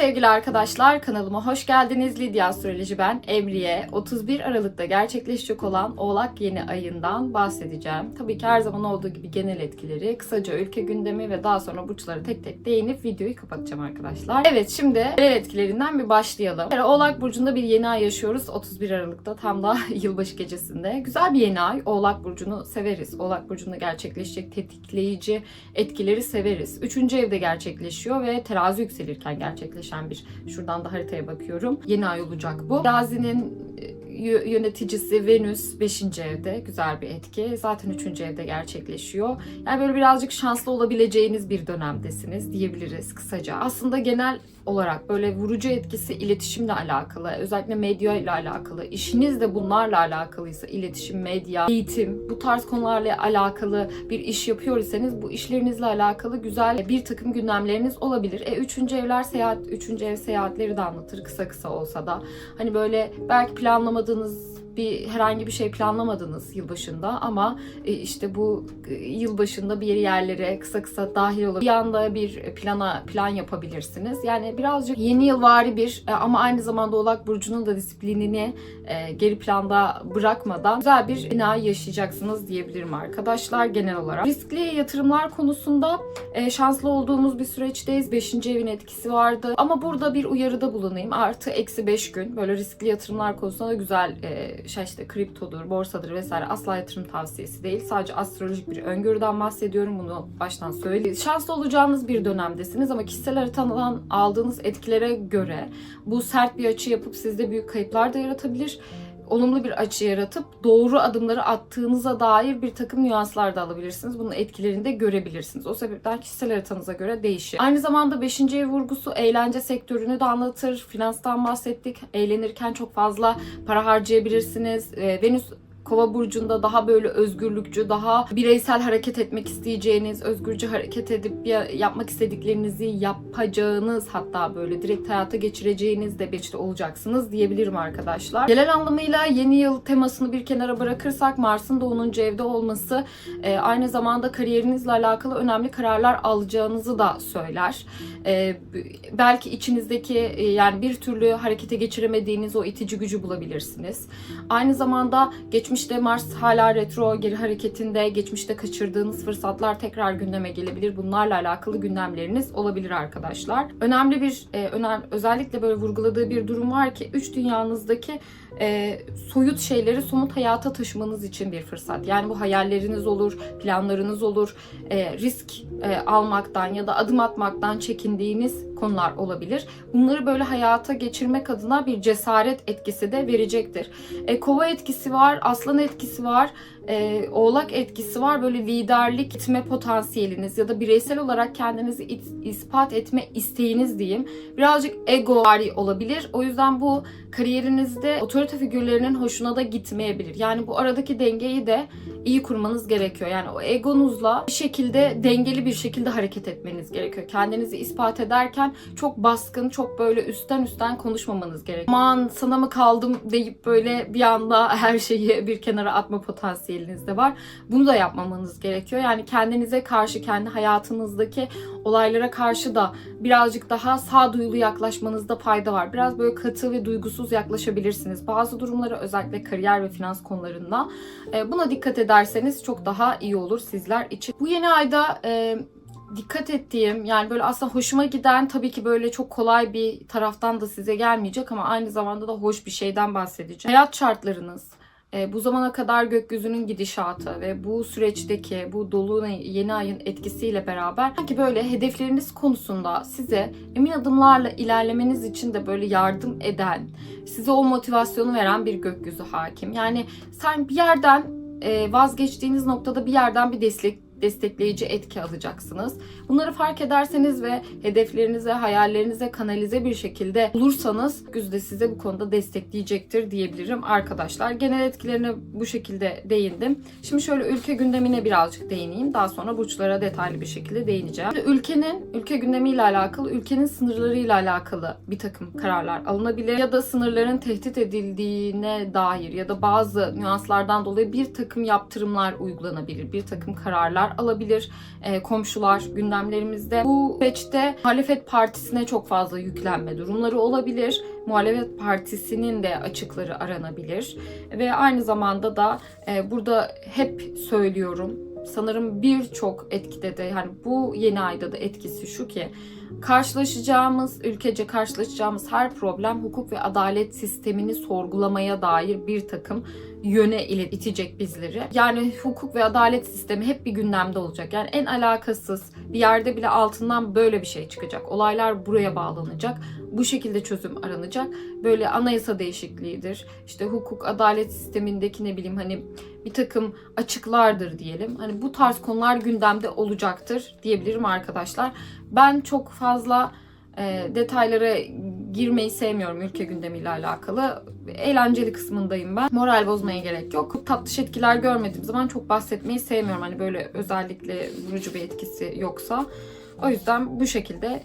sevgili arkadaşlar, kanalıma hoş geldiniz. Lidya Astroloji ben, Emriye. 31 Aralık'ta gerçekleşecek olan Oğlak yeni ayından bahsedeceğim. Tabii ki her zaman olduğu gibi genel etkileri, kısaca ülke gündemi ve daha sonra burçlara tek tek değinip videoyu kapatacağım arkadaşlar. Evet şimdi genel etkilerinden bir başlayalım. Oğlak Burcu'nda bir yeni ay yaşıyoruz 31 Aralık'ta tam da yılbaşı gecesinde. Güzel bir yeni ay. Oğlak Burcu'nu severiz. Oğlak Burcu'nda gerçekleşecek tetikleyici etkileri severiz. Üçüncü evde gerçekleşiyor ve terazi yükselirken gerçekleşen bir şuradan da haritaya bakıyorum. Yeni ay olacak bu. Terazinin e, yöneticisi Venüs 5. evde güzel bir etki. Zaten 3. evde gerçekleşiyor. Yani böyle birazcık şanslı olabileceğiniz bir dönemdesiniz diyebiliriz kısaca. Aslında genel olarak böyle vurucu etkisi iletişimle alakalı, özellikle medya ile alakalı, işiniz de bunlarla alakalıysa iletişim, medya, eğitim, bu tarz konularla alakalı bir iş yapıyor iseniz bu işlerinizle alakalı güzel bir takım gündemleriniz olabilir. E, üçüncü evler seyahat, üçüncü ev seyahatleri de anlatır kısa kısa olsa da. Hani böyle belki planlamadığınız aldığınız bir herhangi bir şey planlamadınız yılbaşında ama e, işte bu e, yılbaşında bir yerlere kısa kısa dahil olup bir anda bir plana plan yapabilirsiniz. Yani birazcık yeni yılvari bir e, ama aynı zamanda Oğlak Burcu'nun da disiplinini geri planda bırakmadan güzel bir bina yaşayacaksınız diyebilirim arkadaşlar genel olarak. Riskli yatırımlar konusunda şanslı olduğumuz bir süreçteyiz. Beşinci evin etkisi vardı. Ama burada bir uyarıda bulunayım. Artı eksi 5 gün. Böyle riskli yatırımlar konusunda da güzel şey işte kriptodur, borsadır vesaire asla yatırım tavsiyesi değil. Sadece astrolojik bir öngörüden bahsediyorum. Bunu baştan söyleyeyim. Şanslı olacağınız bir dönemdesiniz ama kişisel haritadan aldığınız etkilere göre bu sert bir açı yapıp sizde büyük kayıplar da yaratabilir olumlu bir açı yaratıp doğru adımları attığınıza dair bir takım nüanslar da alabilirsiniz. Bunun etkilerini de görebilirsiniz. O sebepten kişisel haritanıza göre değişir. Aynı zamanda 5. ev vurgusu eğlence sektörünü de anlatır. Finanstan bahsettik. Eğlenirken çok fazla para harcayabilirsiniz. Ee, Venüs Kova burcunda daha böyle özgürlükçü, daha bireysel hareket etmek isteyeceğiniz, özgürce hareket edip ya- yapmak istediklerinizi yapacağınız hatta böyle direkt hayata geçireceğiniz de bir işte olacaksınız diyebilirim arkadaşlar. Genel anlamıyla yeni yıl temasını bir kenara bırakırsak Mars'ın da 10. evde olması e, aynı zamanda kariyerinizle alakalı önemli kararlar alacağınızı da söyler. E, belki içinizdeki e, yani bir türlü harekete geçiremediğiniz o itici gücü bulabilirsiniz. Aynı zamanda geçmişte Mars hala retro geri hareketinde, geçmişte kaçırdığınız fırsatlar tekrar gündeme gelebilir. Bunlarla alakalı gündemleriniz olabilir arkadaşlar. Önemli bir, e, önem, özellikle böyle vurguladığı bir durum var ki üç dünyanızdaki e, soyut şeyleri somut hayata taşımanız için bir fırsat. Yani bu hayalleriniz olur, planlarınız olur, e, risk e, almaktan ya da adım atmaktan çekindiğiniz konular olabilir. Bunları böyle hayata geçirmek adına bir cesaret etkisi de verecektir. E, kova etkisi var, aslan etkisi var, e, oğlak etkisi var. Böyle liderlik etme potansiyeliniz ya da bireysel olarak kendinizi it- ispat etme isteğiniz diyeyim. Birazcık ego olabilir. O yüzden bu kariyerinizde otorite figürlerinin hoşuna da gitmeyebilir. Yani bu aradaki dengeyi de iyi kurmanız gerekiyor. Yani o egonuzla bir şekilde dengeli bir şekilde hareket etmeniz gerekiyor. Kendinizi ispat ederken çok baskın, çok böyle üstten üstten konuşmamanız gerekiyor. Aman sana mı kaldım deyip böyle bir anda her şeyi bir kenara atma de var. Bunu da yapmamanız gerekiyor. Yani kendinize karşı, kendi hayatınızdaki olaylara karşı da birazcık daha sağduyulu yaklaşmanızda fayda var. Biraz böyle katı ve duygusuz yaklaşabilirsiniz. Bazı durumlara özellikle kariyer ve finans konularında e, buna dikkat ederseniz çok daha iyi olur sizler için. Bu yeni ayda e, dikkat ettiğim yani böyle aslında hoşuma giden tabii ki böyle çok kolay bir taraftan da size gelmeyecek ama aynı zamanda da hoş bir şeyden bahsedeceğim. Hayat şartlarınız, e, bu zamana kadar gökyüzünün gidişatı ve bu süreçteki bu dolu yeni ayın etkisiyle beraber sanki böyle hedefleriniz konusunda size emin adımlarla ilerlemeniz için de böyle yardım eden, size o motivasyonu veren bir gökyüzü hakim. Yani sen bir yerden e, vazgeçtiğiniz noktada bir yerden bir destek destekleyici etki alacaksınız. Bunları fark ederseniz ve hedeflerinize, hayallerinize kanalize bir şekilde olursanız gökyüzü de size bu konuda destekleyecektir diyebilirim arkadaşlar. Genel etkilerine bu şekilde değindim. Şimdi şöyle ülke gündemine birazcık değineyim. Daha sonra burçlara detaylı bir şekilde değineceğim. Şimdi ülkenin, ülke gündemiyle alakalı, ülkenin sınırlarıyla alakalı bir takım kararlar alınabilir. Ya da sınırların tehdit edildiğine dair ya da bazı nüanslardan dolayı bir takım yaptırımlar uygulanabilir. Bir takım kararlar kararlar alabilir e, komşular gündemlerimizde. Bu süreçte muhalefet partisine çok fazla yüklenme durumları olabilir. Muhalefet partisinin de açıkları aranabilir. Ve aynı zamanda da e, burada hep söylüyorum sanırım birçok etkide de yani bu yeni ayda da etkisi şu ki karşılaşacağımız, ülkece karşılaşacağımız her problem hukuk ve adalet sistemini sorgulamaya dair bir takım yöne ile itecek bizleri. Yani hukuk ve adalet sistemi hep bir gündemde olacak. Yani en alakasız bir yerde bile altından böyle bir şey çıkacak. Olaylar buraya bağlanacak. Bu şekilde çözüm aranacak. Böyle anayasa değişikliğidir. İşte hukuk, adalet sistemindeki ne bileyim hani bir takım açıklardır diyelim. Hani bu tarz konular gündemde olacaktır diyebilirim arkadaşlar. Ben çok fazla e, detaylara girmeyi sevmiyorum ülke gündemiyle alakalı. Eğlenceli kısmındayım ben. Moral bozmaya gerek yok. Çok tatlış etkiler görmediğim zaman çok bahsetmeyi sevmiyorum. Hani böyle özellikle vurucu bir etkisi yoksa. O yüzden bu şekilde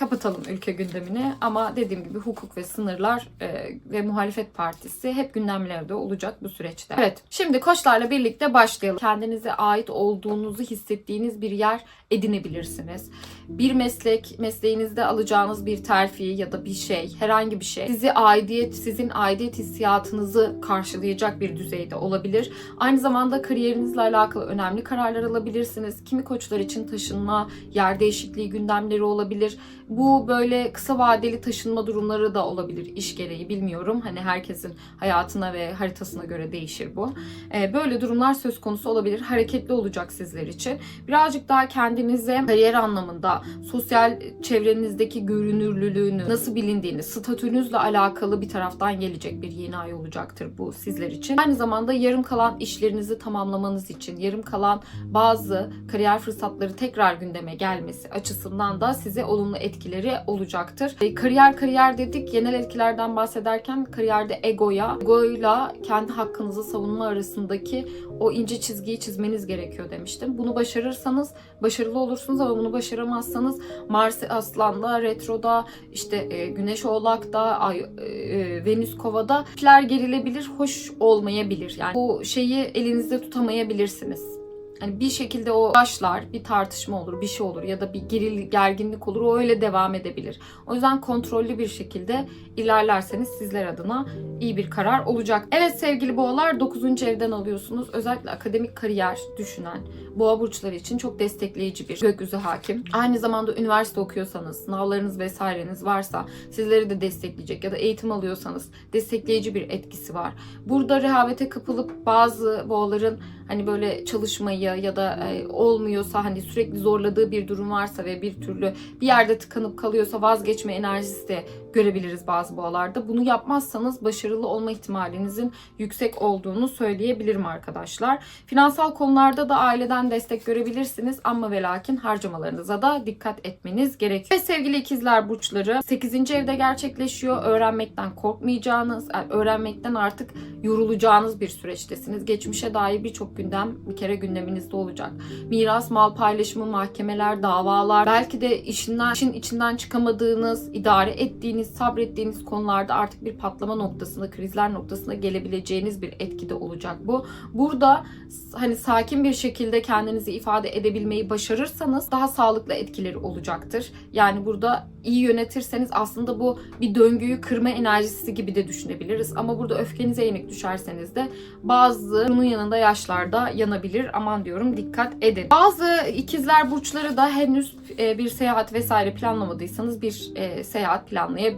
kapatalım ülke gündemini ama dediğim gibi hukuk ve sınırlar e, ve muhalefet partisi hep gündemlerde olacak bu süreçte. Evet şimdi koçlarla birlikte başlayalım. Kendinize ait olduğunuzu hissettiğiniz bir yer edinebilirsiniz. Bir meslek, mesleğinizde alacağınız bir terfi ya da bir şey, herhangi bir şey sizi aidiyet, sizin aidiyet hissiyatınızı karşılayacak bir düzeyde olabilir. Aynı zamanda kariyerinizle alakalı önemli kararlar alabilirsiniz. Kimi koçlar için taşınma, yer değişikliği gündemleri olabilir. Bu böyle kısa vadeli taşınma durumları da olabilir iş gereği bilmiyorum. Hani herkesin hayatına ve haritasına göre değişir bu. Ee, böyle durumlar söz konusu olabilir. Hareketli olacak sizler için. Birazcık daha kendinize kariyer anlamında sosyal çevrenizdeki görünürlülüğünü, nasıl bilindiğini, statünüzle alakalı bir taraftan gelecek bir yeni ay olacaktır bu sizler için. Aynı zamanda yarım kalan işlerinizi tamamlamanız için, yarım kalan bazı kariyer fırsatları tekrar gündeme gelmesi açısından da size olumlu etkileri olacaktır. E, kariyer kariyer dedik. Genel etkilerden bahsederken kariyerde egoya, egoyla kendi hakkınızı savunma arasındaki o ince çizgiyi çizmeniz gerekiyor demiştim. Bunu başarırsanız başarılı olursunuz ama bunu başaramazsanız Mars Aslan'da, Retro'da, işte e, Güneş Oğlak'ta, Ay, e, Venüs Kova'da ipler gerilebilir, hoş olmayabilir. Yani bu şeyi elinizde tutamayabilirsiniz. Hani bir şekilde o başlar, bir tartışma olur, bir şey olur ya da bir geril, gerginlik olur. O öyle devam edebilir. O yüzden kontrollü bir şekilde ilerlerseniz sizler adına iyi bir karar olacak. Evet sevgili boğalar 9. evden alıyorsunuz. Özellikle akademik kariyer düşünen boğa burçları için çok destekleyici bir gökyüzü hakim. Aynı zamanda üniversite okuyorsanız, sınavlarınız vesaireniz varsa sizleri de destekleyecek ya da eğitim alıyorsanız destekleyici bir etkisi var. Burada rehavete kapılıp bazı boğaların hani böyle çalışmayı ya da e, olmuyorsa hani sürekli zorladığı bir durum varsa ve bir türlü bir yerde tıkanıp kalıyorsa vazgeçme enerjisi de görebiliriz bazı boğalarda. Bunu yapmazsanız başarılı olma ihtimalinizin yüksek olduğunu söyleyebilirim arkadaşlar. Finansal konularda da aileden destek görebilirsiniz ama ve lakin harcamalarınıza da dikkat etmeniz gerekiyor. Ve sevgili ikizler burçları 8. evde gerçekleşiyor. Öğrenmekten korkmayacağınız, yani öğrenmekten artık yorulacağınız bir süreçtesiniz. Geçmişe dair birçok gündem bir kere gündeminizde olacak. Miras, mal paylaşımı, mahkemeler, davalar, belki de işinden, işin içinden çıkamadığınız, idare ettiğiniz, sabrettiğiniz konularda artık bir patlama noktasında, krizler noktasına gelebileceğiniz bir etkide olacak bu. Burada hani sakin bir şekilde kendinizi ifade edebilmeyi başarırsanız daha sağlıklı etkileri olacaktır. Yani burada iyi yönetirseniz aslında bu bir döngüyü kırma enerjisi gibi de düşünebiliriz. Ama burada öfkenize yenik düşerseniz de bazı bunun yanında yaşlarda yanabilir. Aman diyorum dikkat edin. Bazı ikizler burçları da henüz e, bir seyahat vesaire planlamadıysanız bir e, seyahat planlayabilirsiniz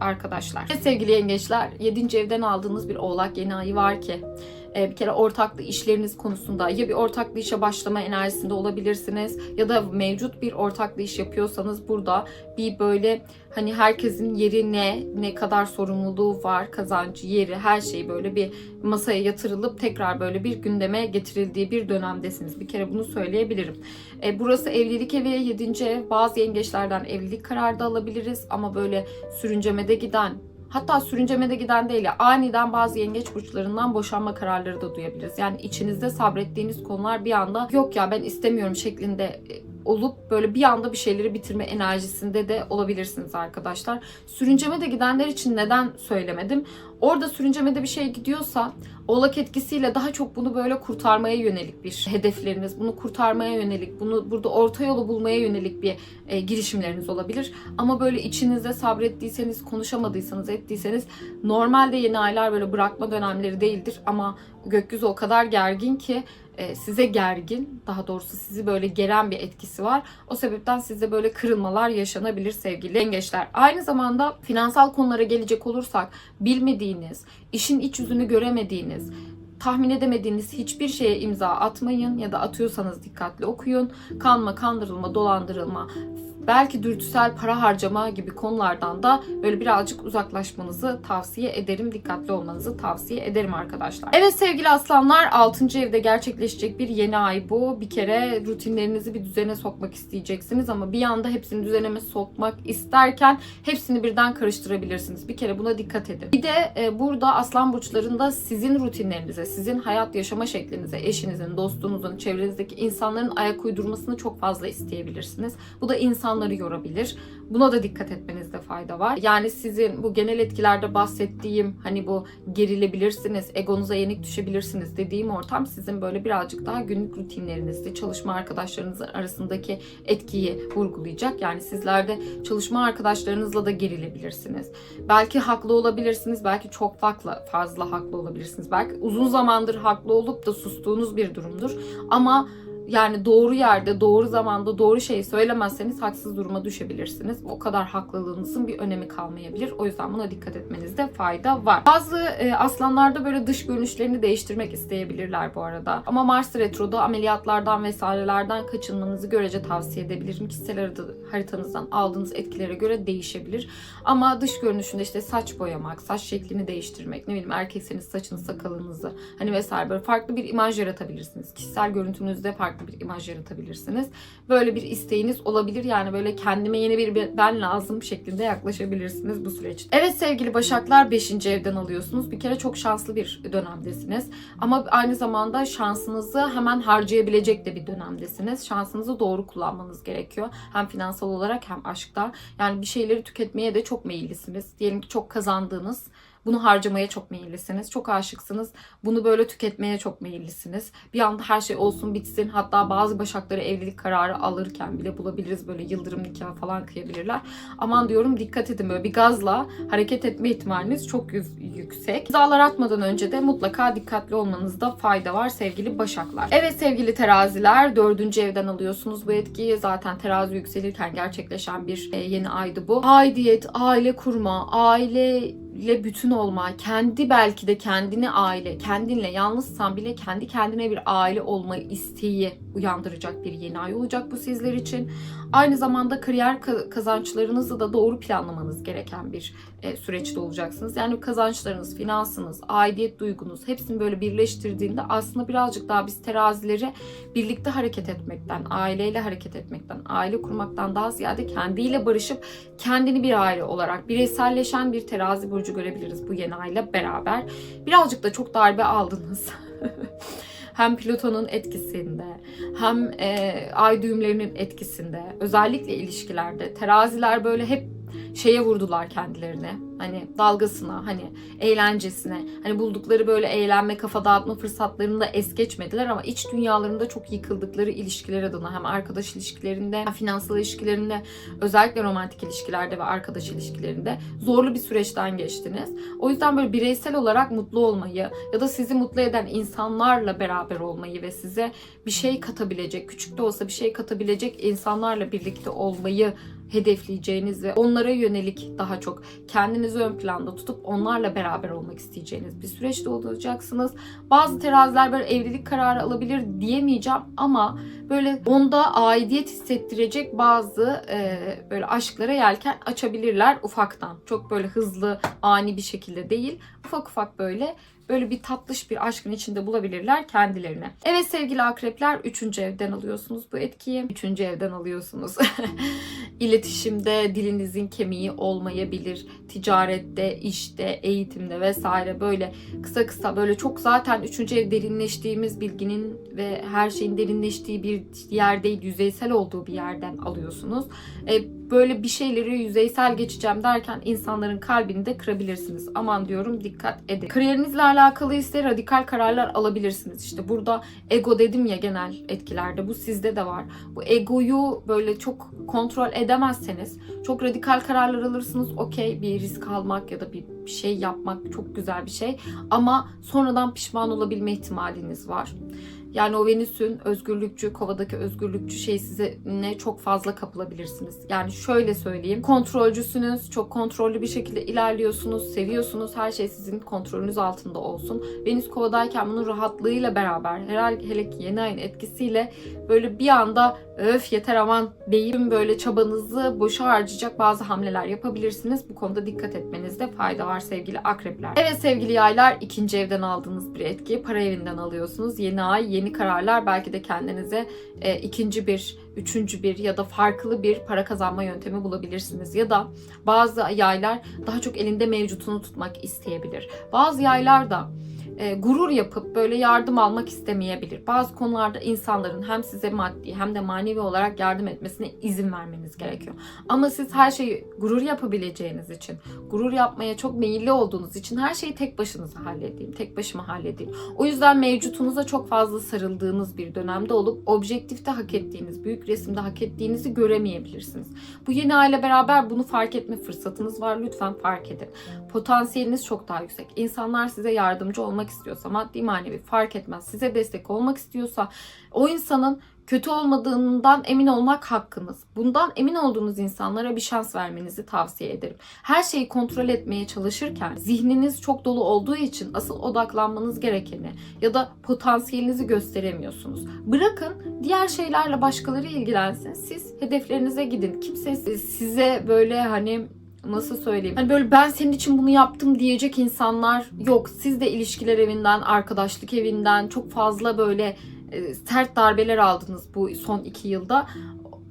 arkadaşlar. Ve sevgili yengeçler 7. evden aldığınız bir oğlak yeni ayı var ki e, bir kere ortaklı işleriniz konusunda ya bir ortaklı işe başlama enerjisinde olabilirsiniz ya da mevcut bir ortaklı iş yapıyorsanız burada bir böyle hani herkesin yeri ne, ne kadar sorumluluğu var, kazancı, yeri, her şeyi böyle bir masaya yatırılıp tekrar böyle bir gündeme getirildiği bir dönemdesiniz. Bir kere bunu söyleyebilirim. E, burası evlilik evi, 7. ev. Bazı yengeçlerden evlilik kararı da alabiliriz ama böyle sürüncemede giden Hatta sürüncemede giden değil ya aniden bazı yengeç burçlarından boşanma kararları da duyabiliriz. Yani içinizde sabrettiğiniz konular bir anda yok ya ben istemiyorum şeklinde olup böyle bir anda bir şeyleri bitirme enerjisinde de olabilirsiniz arkadaşlar. Sürünceme de gidenler için neden söylemedim? Orada sürüncemede bir şey gidiyorsa oğlak etkisiyle daha çok bunu böyle kurtarmaya yönelik bir hedefleriniz, bunu kurtarmaya yönelik, bunu burada orta yolu bulmaya yönelik bir e, girişimleriniz olabilir. Ama böyle içinizde sabrettiyseniz, konuşamadıysanız, ettiyseniz normalde yeni aylar böyle bırakma dönemleri değildir ama gökyüzü o kadar gergin ki size gergin, daha doğrusu sizi böyle geren bir etkisi var. O sebepten sizde böyle kırılmalar yaşanabilir sevgili yengeçler. Aynı zamanda finansal konulara gelecek olursak bilmediğiniz, işin iç yüzünü göremediğiniz, tahmin edemediğiniz hiçbir şeye imza atmayın ya da atıyorsanız dikkatli okuyun. Kanma, kandırılma, dolandırılma, belki dürtüsel para harcama gibi konulardan da böyle birazcık uzaklaşmanızı tavsiye ederim. Dikkatli olmanızı tavsiye ederim arkadaşlar. Evet sevgili aslanlar 6. evde gerçekleşecek bir yeni ay bu. Bir kere rutinlerinizi bir düzene sokmak isteyeceksiniz ama bir anda hepsini düzeneme sokmak isterken hepsini birden karıştırabilirsiniz. Bir kere buna dikkat edin. Bir de e, burada aslan burçlarında sizin rutinlerinize, sizin hayat yaşama şeklinize, eşinizin, dostunuzun, çevrenizdeki insanların ayak uydurmasını çok fazla isteyebilirsiniz. Bu da insanları yorabilir. Buna da dikkat etmenizde fayda var. Yani sizin bu genel etkilerde bahsettiğim hani bu gerilebilirsiniz, egonuza yenik düşebilirsiniz dediğim ortam sizin böyle birazcık daha günlük rutinlerinizde çalışma arkadaşlarınızın arasındaki etkiyi vurgulayacak. Yani sizlerde çalışma arkadaşlarınızla da gerilebilirsiniz. Belki haklı olabilirsiniz, belki çok fazla fazla haklı olabilirsiniz. Belki uzun zamandır haklı olup da sustuğunuz bir durumdur. Ama yani doğru yerde, doğru zamanda doğru şeyi söylemezseniz haksız duruma düşebilirsiniz. O kadar haklılığınızın bir önemi kalmayabilir. O yüzden buna dikkat etmenizde fayda var. Bazı e, aslanlarda böyle dış görünüşlerini değiştirmek isteyebilirler bu arada. Ama Mars retroda ameliyatlardan vesairelerden kaçınmanızı görece tavsiye edebilirim. Kişisel haritanızdan aldığınız etkilere göre değişebilir. Ama dış görünüşünde işte saç boyamak, saç şeklini değiştirmek, ne bileyim erkekseniz saçınız, sakalınızı hani vesaire böyle farklı bir imaj yaratabilirsiniz. Kişisel görüntünüzde farklı bir imaj yaratabilirsiniz. Böyle bir isteğiniz olabilir. Yani böyle kendime yeni bir ben lazım şeklinde yaklaşabilirsiniz bu süreçte. Evet sevgili Başaklar 5. evden alıyorsunuz. Bir kere çok şanslı bir dönemdesiniz. Ama aynı zamanda şansınızı hemen harcayabilecek de bir dönemdesiniz. Şansınızı doğru kullanmanız gerekiyor. Hem finansal olarak hem aşkta. Yani bir şeyleri tüketmeye de çok meyillisiniz. Diyelim ki çok kazandığınız bunu harcamaya çok meyillisiniz. Çok aşıksınız. Bunu böyle tüketmeye çok meyillisiniz. Bir anda her şey olsun bitsin. Hatta bazı başakları evlilik kararı alırken bile bulabiliriz. Böyle yıldırım nikahı falan kıyabilirler. Aman diyorum dikkat edin böyle bir gazla hareket etme ihtimaliniz çok yüksek. İmzalar atmadan önce de mutlaka dikkatli olmanızda fayda var sevgili başaklar. Evet sevgili teraziler dördüncü evden alıyorsunuz bu etkiyi. Zaten terazi yükselirken gerçekleşen bir e, yeni aydı bu. Aidiyet, aile kurma, aile ile bütün olma, kendi belki de kendini aile, kendinle yalnızsan bile kendi kendine bir aile olma isteği uyandıracak bir yeni ay olacak bu sizler için. Aynı zamanda kariyer kazançlarınızı da doğru planlamanız gereken bir e, süreçte olacaksınız. Yani kazançlarınız, finansınız, aidiyet duygunuz hepsini böyle birleştirdiğinde aslında birazcık daha biz terazileri birlikte hareket etmekten, aileyle hareket etmekten, aile kurmaktan daha ziyade kendiyle barışıp kendini bir aile olarak bireyselleşen bir terazi burcu görebiliriz bu yeni ayla beraber. Birazcık da çok darbe aldınız. hem Plüton'un etkisinde hem e, ay düğümlerinin etkisinde özellikle ilişkilerde teraziler böyle hep şeye vurdular kendilerini. Hani dalgasına, hani eğlencesine, hani buldukları böyle eğlenme, kafa dağıtma fırsatlarını da es geçmediler ama iç dünyalarında çok yıkıldıkları ilişkiler adına hem arkadaş ilişkilerinde, hem finansal ilişkilerinde, özellikle romantik ilişkilerde ve arkadaş ilişkilerinde zorlu bir süreçten geçtiniz. O yüzden böyle bireysel olarak mutlu olmayı ya da sizi mutlu eden insanlarla beraber olmayı ve size bir şey katabilecek, küçük de olsa bir şey katabilecek insanlarla birlikte olmayı hedefleyeceğiniz ve onlara yönelik daha çok kendinizi ön planda tutup onlarla beraber olmak isteyeceğiniz bir süreçte olacaksınız. Bazı teraziler böyle evlilik kararı alabilir diyemeyeceğim ama böyle onda aidiyet hissettirecek bazı e, böyle aşklara yelken açabilirler ufaktan. Çok böyle hızlı, ani bir şekilde değil. Ufak ufak böyle böyle bir tatlış bir aşkın içinde bulabilirler kendilerine. Evet sevgili akrepler 3. evden alıyorsunuz bu etkiyi. 3. evden alıyorsunuz. İletişimde dilinizin kemiği olmayabilir. Ticarette, işte, eğitimde vesaire böyle kısa kısa böyle çok zaten 3. ev derinleştiğimiz bilginin ve her şeyin derinleştiği bir yer değil, yüzeysel olduğu bir yerden alıyorsunuz. E, böyle bir şeyleri yüzeysel geçeceğim derken insanların kalbini de kırabilirsiniz. Aman diyorum dikkat edin. Kariyerinizle alakalı ise radikal kararlar alabilirsiniz. İşte burada ego dedim ya genel etkilerde bu sizde de var. Bu egoyu böyle çok kontrol edemezseniz çok radikal kararlar alırsınız. Okey bir risk almak ya da bir bir şey yapmak çok güzel bir şey. Ama sonradan pişman olabilme ihtimaliniz var. Yani o Venüs'ün özgürlükçü, kovadaki özgürlükçü şey size ne çok fazla kapılabilirsiniz. Yani şöyle söyleyeyim. Kontrolcüsünüz, çok kontrollü bir şekilde ilerliyorsunuz, seviyorsunuz. Her şey sizin kontrolünüz altında olsun. Venüs kovadayken bunun rahatlığıyla beraber, herhalde hele ki yeni ayın etkisiyle böyle bir anda öf yeter aman deyip böyle çabanızı boşa harcayacak bazı hamleler yapabilirsiniz. Bu konuda dikkat etmenizde fayda var sevgili akrepler. Evet sevgili yaylar ikinci evden aldığınız bir etki. Para evinden alıyorsunuz. Yeni ay, yeni kararlar belki de kendinize e, ikinci bir, üçüncü bir ya da farklı bir para kazanma yöntemi bulabilirsiniz. Ya da bazı yaylar daha çok elinde mevcutunu tutmak isteyebilir. Bazı yaylar da e, gurur yapıp böyle yardım almak istemeyebilir. Bazı konularda insanların hem size maddi hem de manevi olarak yardım etmesine izin vermeniz gerekiyor. Ama siz her şeyi gurur yapabileceğiniz için, gurur yapmaya çok meyilli olduğunuz için her şeyi tek başınıza halledeyim, tek başıma halledeyim. O yüzden mevcutunuza çok fazla sarıldığınız bir dönemde olup objektifte hak ettiğiniz, büyük resimde hak ettiğinizi göremeyebilirsiniz. Bu yeni aile beraber bunu fark etme fırsatınız var. Lütfen fark edin. Potansiyeliniz çok daha yüksek. İnsanlar size yardımcı olmak istiyorsa, maddi manevi fark etmez. Size destek olmak istiyorsa o insanın kötü olmadığından emin olmak hakkınız. Bundan emin olduğunuz insanlara bir şans vermenizi tavsiye ederim. Her şeyi kontrol etmeye çalışırken zihniniz çok dolu olduğu için asıl odaklanmanız gerekeni ya da potansiyelinizi gösteremiyorsunuz. Bırakın diğer şeylerle başkaları ilgilensin. Siz hedeflerinize gidin. Kimse size böyle hani nasıl söyleyeyim? Hani böyle ben senin için bunu yaptım diyecek insanlar yok. Siz de ilişkiler evinden, arkadaşlık evinden çok fazla böyle e, sert darbeler aldınız bu son iki yılda.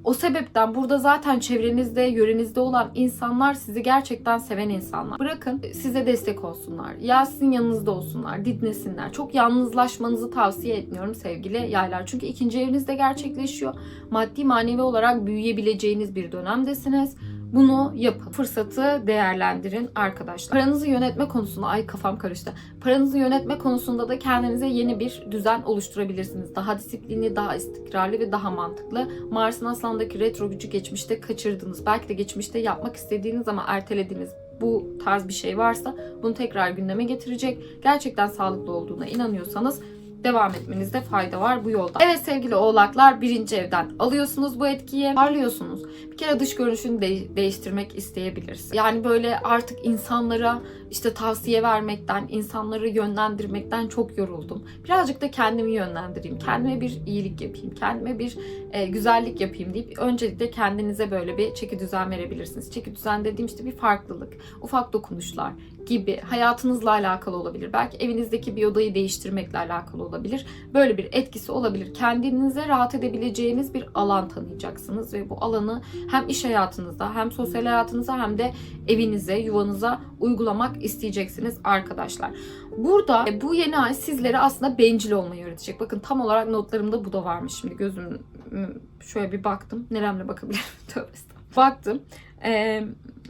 O sebepten burada zaten çevrenizde, yörenizde olan insanlar sizi gerçekten seven insanlar. Bırakın size destek olsunlar. Ya sizin yanınızda olsunlar, dinlesinler. Çok yalnızlaşmanızı tavsiye etmiyorum sevgili yaylar. Çünkü ikinci evinizde gerçekleşiyor. Maddi manevi olarak büyüyebileceğiniz bir dönemdesiniz. Bunu yapın. Fırsatı değerlendirin arkadaşlar. Paranızı yönetme konusunda ay kafam karıştı. Paranızı yönetme konusunda da kendinize yeni bir düzen oluşturabilirsiniz. Daha disiplinli, daha istikrarlı ve daha mantıklı. Mars'ın Aslan'daki retro gücü geçmişte kaçırdınız. Belki de geçmişte yapmak istediğiniz ama ertelediğiniz bu tarz bir şey varsa bunu tekrar gündeme getirecek. Gerçekten sağlıklı olduğuna inanıyorsanız devam etmenizde fayda var bu yolda. Evet sevgili oğlaklar birinci evden alıyorsunuz bu etkiyi. Parlıyorsunuz. Bir kere dış görünüşünü de- değiştirmek isteyebilirsiniz. Yani böyle artık insanlara işte tavsiye vermekten, insanları yönlendirmekten çok yoruldum. Birazcık da kendimi yönlendireyim. Kendime bir iyilik yapayım. Kendime bir e, güzellik yapayım deyip öncelikle kendinize böyle bir çeki düzen verebilirsiniz. Çeki düzen dediğim işte bir farklılık, ufak dokunuşlar gibi hayatınızla alakalı olabilir. Belki evinizdeki bir odayı değiştirmekle alakalı olabilir. Böyle bir etkisi olabilir. Kendinize rahat edebileceğiniz bir alan tanıyacaksınız ve bu alanı hem iş hayatınızda hem sosyal hayatınıza hem de evinize, yuvanıza uygulamak isteyeceksiniz arkadaşlar. Burada e, bu yeni ay sizlere aslında bencil olmayı öğretecek. Bakın tam olarak notlarımda bu da varmış. Şimdi gözüm şöyle bir baktım. Neremle bakabilirim? Tövbe. Baktım. Ee,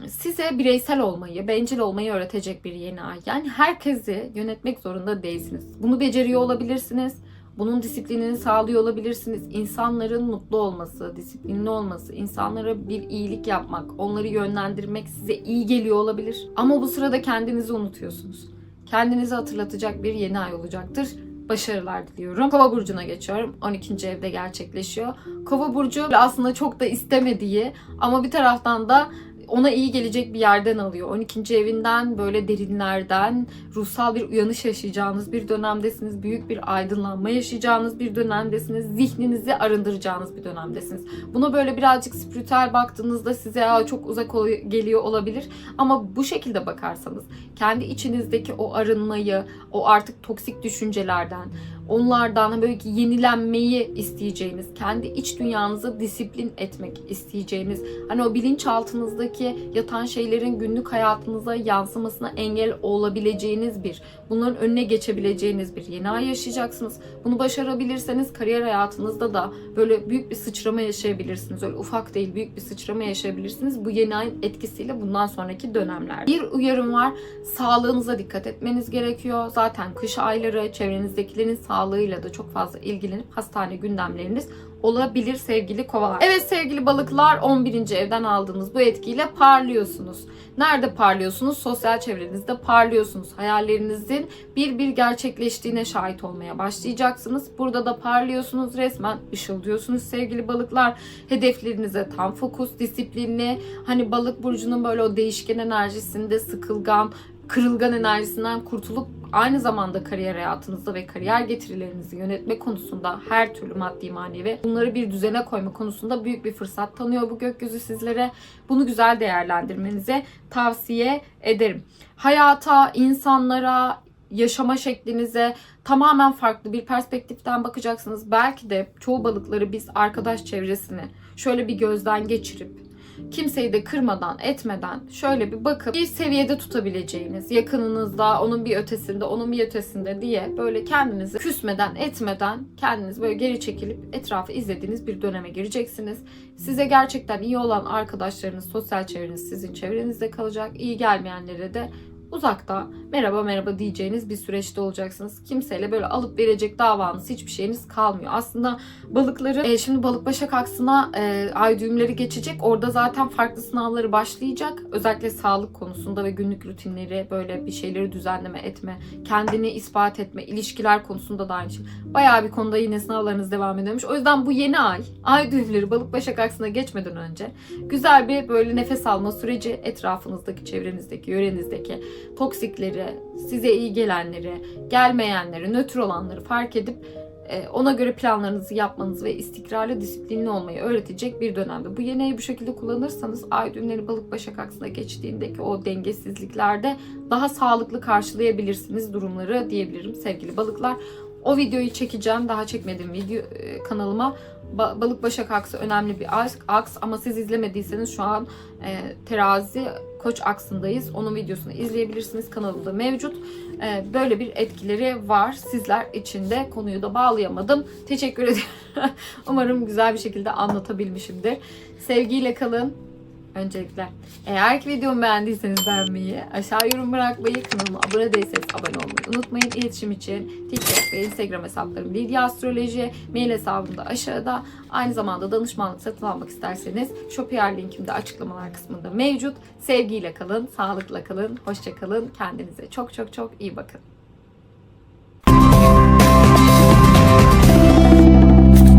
size bireysel olmayı, bencil olmayı öğretecek bir yeni ay. Yani herkesi yönetmek zorunda değilsiniz. Bunu beceriyor olabilirsiniz. Bunun disiplinini sağlıyor olabilirsiniz. İnsanların mutlu olması, disiplinli olması, insanlara bir iyilik yapmak, onları yönlendirmek size iyi geliyor olabilir. Ama bu sırada kendinizi unutuyorsunuz. Kendinizi hatırlatacak bir yeni ay olacaktır. Başarılar diliyorum. Kova burcuna geçiyorum. 12. evde gerçekleşiyor. Kova burcu aslında çok da istemediği ama bir taraftan da ona iyi gelecek bir yerden alıyor. 12. evinden böyle derinlerden ruhsal bir uyanış yaşayacağınız bir dönemdesiniz. Büyük bir aydınlanma yaşayacağınız bir dönemdesiniz. Zihninizi arındıracağınız bir dönemdesiniz. Buna böyle birazcık spiritüel baktığınızda size "Aa, çok uzak geliyor olabilir. Ama bu şekilde bakarsanız kendi içinizdeki o arınmayı, o artık toksik düşüncelerden, onlardan böyle ki yenilenmeyi isteyeceğiniz, kendi iç dünyanızı disiplin etmek isteyeceğiniz, hani o bilinçaltınızdaki yatan şeylerin günlük hayatınıza yansımasına engel olabileceğiniz bir, bunların önüne geçebileceğiniz bir yeni ay yaşayacaksınız. Bunu başarabilirseniz kariyer hayatınızda da böyle büyük bir sıçrama yaşayabilirsiniz. Öyle ufak değil büyük bir sıçrama yaşayabilirsiniz. Bu yeni ayın etkisiyle bundan sonraki dönemler. Bir uyarım var. Sağlığınıza dikkat etmeniz gerekiyor. Zaten kış ayları çevrenizdekilerin sağlığıyla da çok fazla ilgilenip hastane gündemleriniz olabilir sevgili kovalar. Evet sevgili balıklar 11. evden aldığınız bu etkiyle parlıyorsunuz. Nerede parlıyorsunuz? Sosyal çevrenizde parlıyorsunuz. Hayallerinizin bir bir gerçekleştiğine şahit olmaya başlayacaksınız. Burada da parlıyorsunuz resmen ışıldıyorsunuz sevgili balıklar. Hedeflerinize tam fokus, disiplinli. Hani balık burcunun böyle o değişken enerjisinde sıkılgan, kırılgan enerjisinden kurtulup aynı zamanda kariyer hayatınızda ve kariyer getirilerinizi yönetme konusunda her türlü maddi manevi bunları bir düzene koyma konusunda büyük bir fırsat tanıyor bu gökyüzü sizlere. Bunu güzel değerlendirmenizi tavsiye ederim. Hayata, insanlara, yaşama şeklinize tamamen farklı bir perspektiften bakacaksınız. Belki de çoğu balıkları biz arkadaş çevresini şöyle bir gözden geçirip kimseyi de kırmadan etmeden şöyle bir bakıp bir seviyede tutabileceğiniz yakınınızda onun bir ötesinde onun bir ötesinde diye böyle kendinizi küsmeden etmeden kendiniz böyle geri çekilip etrafı izlediğiniz bir döneme gireceksiniz. Size gerçekten iyi olan arkadaşlarınız, sosyal çevreniz sizin çevrenizde kalacak. İyi gelmeyenlere de uzakta merhaba merhaba diyeceğiniz bir süreçte olacaksınız. Kimseyle böyle alıp verecek davanız hiçbir şeyiniz kalmıyor. Aslında balıkları e, şimdi balık başak aksına e, ay düğümleri geçecek. Orada zaten farklı sınavları başlayacak. Özellikle sağlık konusunda ve günlük rutinleri böyle bir şeyleri düzenleme etme, kendini ispat etme, ilişkiler konusunda da aynı şey. Bayağı bir konuda yine sınavlarınız devam ediyormuş. O yüzden bu yeni ay, ay düğümleri balık başak aksına geçmeden önce güzel bir böyle nefes alma süreci etrafınızdaki, çevrenizdeki, yörenizdeki toksikleri, size iyi gelenleri, gelmeyenleri, nötr olanları fark edip e, ona göre planlarınızı yapmanız ve istikrarlı, disiplinli olmayı öğretecek bir dönemde. Bu ayı bu şekilde kullanırsanız ay düğümleri balık başak aksına geçtiğindeki o dengesizliklerde daha sağlıklı karşılayabilirsiniz durumları diyebilirim sevgili balıklar. O videoyu çekeceğim. Daha çekmediğim video e, kanalıma. Ba- Balık Başak Aksı önemli bir aks, ama siz izlemediyseniz şu an e, terazi koç aksındayız. Onun videosunu izleyebilirsiniz. Kanalımda mevcut. E, böyle bir etkileri var sizler için de. Konuyu da bağlayamadım. Teşekkür ederim. Umarım güzel bir şekilde anlatabilmişimdir. Sevgiyle kalın. Öncelikle eğer ki videomu beğendiyseniz beğenmeyi, aşağı yorum bırakmayı, kanalıma abone değilseniz abone olmayı unutmayın. İletişim için TikTok ve Instagram hesaplarım Lidya Astroloji, mail hesabım da aşağıda. Aynı zamanda danışmanlık satın almak isterseniz Shopier linkim de açıklamalar kısmında mevcut. Sevgiyle kalın, sağlıkla kalın, hoşça kalın. Kendinize çok çok çok iyi bakın.